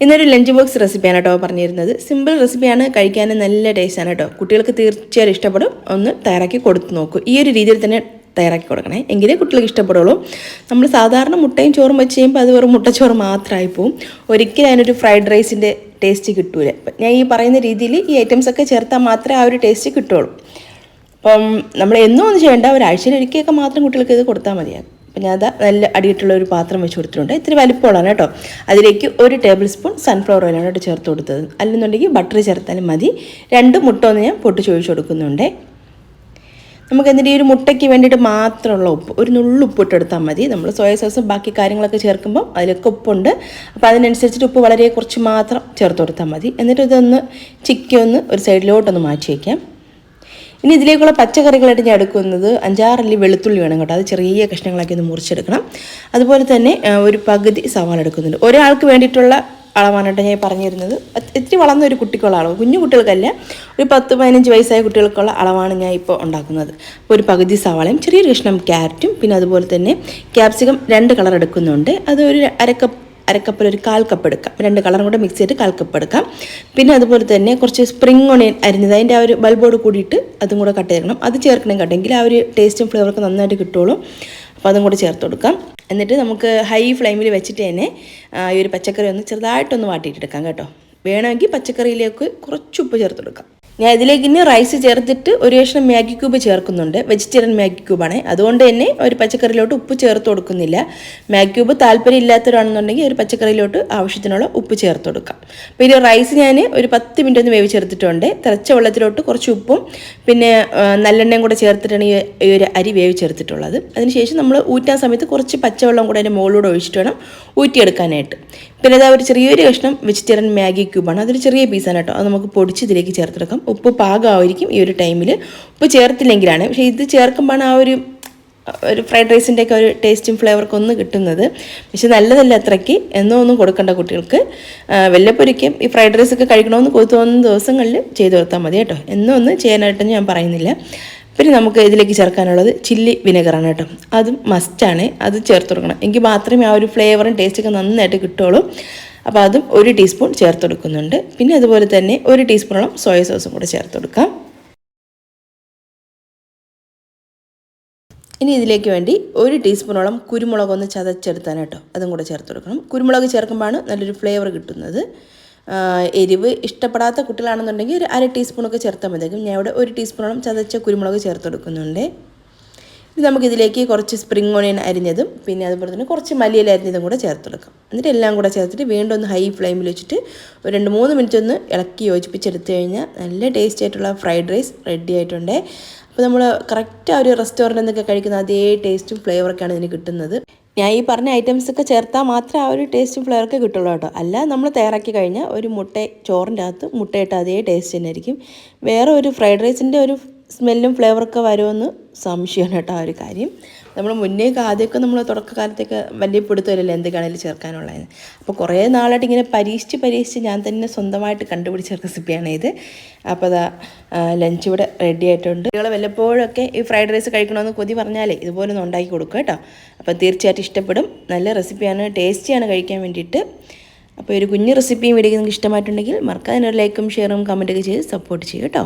ഇന്നൊരു lunch box റെസിപ്പിയാണ് കേട്ടോ പറഞ്ഞിരുന്നത്. സിമ്പിൾ റെസിപ്പിയാണ് കഴിക്കാൻ നല്ല ടേസ്റ്റാണ് കേട്ടോ. കുട്ടികൾക്ക് തീർച്ചയായും ഇഷ്ടപ്പെടും. ഒന്ന് തയ്യാറാക്കി കൊടുത്തു നോക്കൂ. ഈ ഒരു രീതിയിൽ തന്നെ തയ്യാറാക്കി കൊടുക്കണേ. എങ്കിലേ കുട്ടികൾക്ക് ഇഷ്ടപ്പെടുള്ളൂ. നമ്മൾ സാധാരണ മുട്ടയും ചോറും വെച്ച് കഴിയുമ്പോൾ അത് വെറും മുട്ടച്ചോറ് മാത്രമായി പോവും. ഒരിക്കലും അതിനൊരു ഫ്രൈഡ് റൈസിന്റെ ടേസ്റ്റ് കിട്ടൂല. ഞാൻ ഈ പറയുന്ന രീതിയിൽ ഈ ഐറ്റംസ് ഒക്കെ ചേർത്താൽ മാത്രമേ ആ ഒരു ടേസ്റ്റ് കിട്ടുള്ളൂ. അപ്പം നമ്മൾ എന്നും ഒന്നും ചെയ്യേണ്ട. ഒരാഴ്ചയിൽ ഒരിക്കലൊക്കെ മാത്രം കുട്ടികൾക്ക് ഇത് കൊടുത്താൽ മതിയാകും ഞാൻ അതാ നല്ല അടിയിട്ടുള്ള ഒരു പാത്രം വെച്ച് കൊടുത്തിട്ടുണ്ട്. ഇത്തിരി വലിപ്പമുള്ളതാണ് കേട്ടോ. അതിലേക്ക് ഒരു ടേബിൾ സ്പൂൺ സൺഫ്ലവർ ഓയിലാണ് കേട്ടോ ചേർത്ത് കൊടുത്തത്. അല്ലെന്നുണ്ടെങ്കിൽ ബട്ടർ ചേർത്താലും മതി. രണ്ട് മുട്ട ഒന്ന് ഞാൻ പൊട്ടിച്ച് ഒഴിച്ചു കൊടുക്കുന്നുണ്ട്. നമുക്ക് എന്നിട്ട് ഈ ഒരു മുട്ടയ്ക്ക് വേണ്ടിയിട്ട് മാത്രമുള്ള ഉപ്പ് ഒരു നുള്ളു ഉപ്പ് ഇട്ടെടുത്താൽ മതി. നമ്മൾ സോയ സോസും ബാക്കി കാര്യങ്ങളൊക്കെ ചേർക്കുമ്പോൾ അതിലൊക്കെ ഉപ്പുണ്ട്. അപ്പോൾ അതിനനുസരിച്ചിട്ട് ഉപ്പ് വളരെ കുറച്ച് മാത്രം ചേർത്ത് കൊടുത്താൽ മതി. എന്നിട്ട് ഇതൊന്ന് ചിക്കി ഒന്ന് ഒരു സൈഡിലോട്ടൊന്ന് മാറ്റി വയ്ക്കാം ഇനി ഇതിലേക്കുള്ള പച്ചക്കറികളായിട്ട് ഞാൻ എടുക്കുന്നത് അഞ്ചാറല്ലി വെളുത്തുള്ളി വേണം കേട്ടോ. അത് ചെറിയ കഷ്ണങ്ങളാക്കി ഒന്ന് മുറിച്ചെടുക്കണം. അതുപോലെ തന്നെ ഒരു പകുതി സവാള എടുക്കുന്നുണ്ട്. ഒരാൾക്ക് വേണ്ടിയിട്ടുള്ള അളവാണ് കേട്ടോ ഞാൻ പറഞ്ഞിരുന്നത്. ഇത്തിരി വളർന്ന ഒരു കുട്ടിക്കുള്ള അളവ്. കുഞ്ഞു കുട്ടികൾക്കല്ല ഒരു പത്ത് പതിനഞ്ച് വയസ്സായ കുട്ടികൾക്കുള്ള അളവാണ് ഞാൻ ഇപ്പോൾ ഉണ്ടാക്കുന്നത്. അപ്പോൾ ഒരു പകുതി സവാളയും ചെറിയൊരു കഷ്ണം ക്യാരറ്റും പിന്നെ അതുപോലെ തന്നെ ക്യാപ്സിക്കം രണ്ട് കളർ എടുക്കുന്നുണ്ട്. അത് ഒരു അരക്കപ്പ് അരക്കപ്പിൽ ഒരു കാൽ കപ്പ് എടുക്കാം. രണ്ട് കളറും കൂടെ മിക്സ് ചെയ്തിട്ട് കാൽ കപ്പ് എടുക്കാം. പിന്നെ അതുപോലെ തന്നെ കുറച്ച് സ്പ്രിംഗ് ഒണിയൻ അരിഞ്ഞത് അതിന്റെ ആ ഒരു ബൾബോട് കൂടിയിട്ട് അതും കൂടെ കട്ട് ചെയ്യണം. അത് ചേർക്കണം കേട്ടെങ്കിൽ ആ ഒരു ടേസ്റ്റും ഫ്ലേവറൊക്കെ നന്നായിട്ട് കിട്ടുള്ളൂ. അപ്പോൾ അതും കൂടെ ചേർത്ത് കൊടുക്കാം. എന്നിട്ട് നമുക്ക് ഹൈ ഫ്ലെയിമിൽ വെച്ചിട്ട് തന്നെ ഈ ഒരു പച്ചക്കറി ഒന്ന് ചെറുതായിട്ടൊന്ന് വാട്ടിയിട്ടെടുക്കാം കേട്ടോ. വേണമെങ്കിൽ പച്ചക്കറിയിലേക്ക് കുറച്ച് ഉപ്പ് ചേർത്ത് കൊടുക്കാം. ഞാൻ ഇതിലേക്ക് ഇനി റൈസ് ചേർത്തിട്ട് ഒരു കഷ്ണം മാഗി ക്യൂബ് ചേർക്കുന്നുണ്ട്. വെജിറ്റേറിയൻ മാഗി ക്യൂബാണ് അതുകൊണ്ട് തന്നെ ഒരു പച്ചക്കറിയിലോട്ട് ഉപ്പ് ചേർത്ത് കൊടുക്കുന്നില്ല. മാഗി ക്യൂബ് താല്പര്യം ഇല്ലാത്തവരാണെന്നുണ്ടെങ്കിൽ ഒരു പച്ചക്കറിയിലോട്ട് ആവശ്യത്തിനുള്ള ഉപ്പ് ചേർത്ത് കൊടുക്കാം. അപ്പോൾ ഇത് റൈസ് ഞാൻ ഒരു പത്ത് മിനിറ്റ് ഒന്ന് വേവിച്ചെടുത്തിട്ടുണ്ട്. തിളച്ച വെള്ളത്തിലോട്ട് കുറച്ച് ഉപ്പും പിന്നെ നല്ലെണ്ണയും കൂടെ ചേർത്തിട്ടാണ് ഈ ഒരു അരി വേവിച്ചെടുത്തിട്ടുള്ളത്. അതിനുശേഷം നമ്മൾ ഊറ്റാൻ സമയത്ത് കുറച്ച് പച്ചവെള്ളം കൂടെ അതിന്റെ മുകളിലൂടെ ഒഴിച്ചിട്ട് വേണം ഊറ്റിയെടുക്കാനായിട്ട്. പിന്നെ ഒരു ചെറിയൊരു കഷ്ണം വെജിറ്റേറിയൻ മാഗി ക്യൂബാണ്. അതൊരു ചെറിയ പീസാണ് കേട്ടോ. അത് നമുക്ക് പൊടിച്ച് ഇതിലേക്ക് ചേർത്തെടുക്കാം. ഉപ്പ് പാകമായിരിക്കും ഈ ഒരു ടൈമിൽ ഉപ്പ് ചേർത്തില്ലെങ്കിലാണ്. പക്ഷേ ഇത് ചേർക്കുമ്പോഴാണ് ആ ഒരു ഒരു ഫ്രൈഡ് റൈസിന്റെ ഒക്കെ ഒരു ടേസ്റ്റും ഫ്ലേവറൊക്കെ ഒന്ന് കിട്ടുന്നത്. പക്ഷെ നല്ലതല്ല അത്രയ്ക്ക്. എന്നോ ഒന്നും കൊടുക്കേണ്ട കുട്ടികൾക്ക്. വല്ലപ്പൊരിക്കും ഈ ഫ്രൈഡ് റൈസൊക്കെ കഴിക്കണമെന്ന് തോന്നുന്ന ദിവസങ്ങളിൽ ചെയ്തു കൊടുത്താൽ മതി കേട്ടോ. എന്നോ ഒന്ന് ചെയ്യാനായിട്ടൊന്നും ഞാൻ പറയുന്നില്ല. പിന്നെ നമുക്ക് ഇതിലേക്ക് ചേർക്കാനുള്ളത് ചില്ലി വിനെഗറാണ് കേട്ടോ. അതും മസ്റ്റാണ് അത് ചേർത്ത് കൊടുക്കണം. എങ്കിൽ മാത്രമേ ആ ഒരു ഫ്ലേവറും ടേസ്റ്റൊക്കെ നന്നായിട്ട് കിട്ടുള്ളൂ അപ്പോൾ അതും ഒരു ടീസ്പൂൺ ചേർത്ത് കൊടുക്കുന്നുണ്ട്. പിന്നെ അതുപോലെ തന്നെ ഒരു ടീസ്പൂണോളം സോയ സോസും കൂടെ ചേർത്ത് കൊടുക്കാം. ഇനി ഇതിലേക്ക് വേണ്ടി ഒരു ടീസ്പൂണോളം കുരുമുളക് ഒന്ന് ചതച്ചെടുത്താൻ കേട്ടോ. അതും കൂടെ ചേർത്ത് കൊടുക്കണം. കുരുമുളക് ചേർക്കുമ്പോഴാണ് നല്ലൊരു ഫ്ലേവർ കിട്ടുന്നത്. എരിവ് ഇഷ്ടപ്പെടാത്ത കുട്ടികളാണെന്നുണ്ടെങ്കിൽ ഒരു അര ടീസ്പൂണൊക്കെ ചേർത്താൽ മതിയാകും ഞാൻ ഇവിടെ ഒരു ടീസ്പൂണോളം ചതച്ച കുരുമുളക് ചേർത്ത് കൊടുക്കുന്നുണ്ട്. ഇനി നമുക്കിതിലേക്ക് കുറച്ച് സ്പ്രിംഗ് ഓണിയൻ അരിഞ്ഞതും പിന്നെ അതുപോലെ തന്നെ കുറച്ച് മല്ലിയില അരിഞ്ഞതും കൂടെ ചേർത്ത് കൊടുക്കാം. എന്നിട്ട് എല്ലാം കൂടെ ചേർത്തിട്ട് വീണ്ടും ഒന്ന് ഹൈ ഫ്ലെയിമിൽ വെച്ചിട്ട് ഒരു രണ്ട് മൂന്ന് മിനിറ്റ് ഒന്ന് ഇളക്കി യോജിപ്പിച്ചെടുത്ത് കഴിഞ്ഞാൽ നല്ല ടേസ്റ്റ് ആയിട്ടുള്ള ഫ്രൈഡ് റൈസ് റെഡി ആയിട്ടുണ്ട്. അപ്പോൾ നമ്മൾ കറക്റ്റ് ആ ഒരു റെസ്റ്റോറന്റിൽ നിന്നൊക്കെ കഴിക്കുന്ന അതേ ടേസ്റ്റും ഫ്ലേവറൊക്കെയാണ് ഇതിന് കിട്ടുന്നത്. ഞാൻ ഈ പറഞ്ഞ ഐറ്റംസ് ഒക്കെ ചേർത്താൽ മാത്രമേ ആ ഒരു ടേസ്റ്റും ഫ്ലേവറൊക്കെ കിട്ടുള്ളൂ കേട്ടോ. അല്ല നമ്മൾ തയ്യാറാക്കി കഴിഞ്ഞാൽ ഒരു മുട്ട ചോറിന്റെ അകത്ത് മുട്ടയിട്ട് അതേ ടേസ്റ്റ് തന്നെ ആയിരിക്കും. വേറെ ഒരു ഫ്രൈഡ് റൈസിന്റെ ഒരു സ്മെല്ലും ഫ്ലേവറൊക്കെ വരുമെന്ന് സംശയമാണ് കേട്ടോ ആ ഒരു കാര്യം. നമ്മൾ മുന്നേക്ക് ആദ്യമൊക്കെ നമ്മൾ തുടക്കകാലത്തൊക്കെ വലിയ പിടുത്തമില്ലല്ലോ എന്തൊക്കെയാണെങ്കിലും ചേർക്കാനുള്ളതെന്ന്. അപ്പോൾ കുറേ നാളായിട്ട് ഇങ്ങനെ പരീക്ഷിച്ച് പരീക്ഷിച്ച് ഞാൻ തന്നെ സ്വന്തമായിട്ട് കണ്ടുപിടിച്ച റെസിപ്പിയാണ് ഇത്. അപ്പോൾ അതാ ലഞ്ച് ഇവിടെ റെഡി ആയിട്ടുണ്ട്. നിങ്ങൾ വല്ലപ്പോഴൊക്കെ ഈ ഫ്രൈഡ് റൈസ് കഴിക്കണമെന്ന് കൊതി പറഞ്ഞാലേ ഇതുപോലെ ഒന്ന് ഉണ്ടാക്കി കൊടുക്കുക കേട്ടോ. അപ്പോൾ തീർച്ചയായിട്ടും ഇഷ്ടപ്പെടും. നല്ല റെസിപ്പിയാണ് ടേസ്റ്റിയാണ് കഴിക്കാൻ വേണ്ടിയിട്ട്. അപ്പോൾ ഒരു കുഞ്ഞു റെസിപ്പിയും വീഡിയോ നിങ്ങൾക്ക് ഇഷ്ടമായിട്ടുണ്ടെങ്കിൽ മറക്കാതിനൊരു ലൈക്കും ഷെയറും കമന്റൊക്കെ ചെയ്ത് സപ്പോർട്ട് ചെയ്യും കേട്ടോ.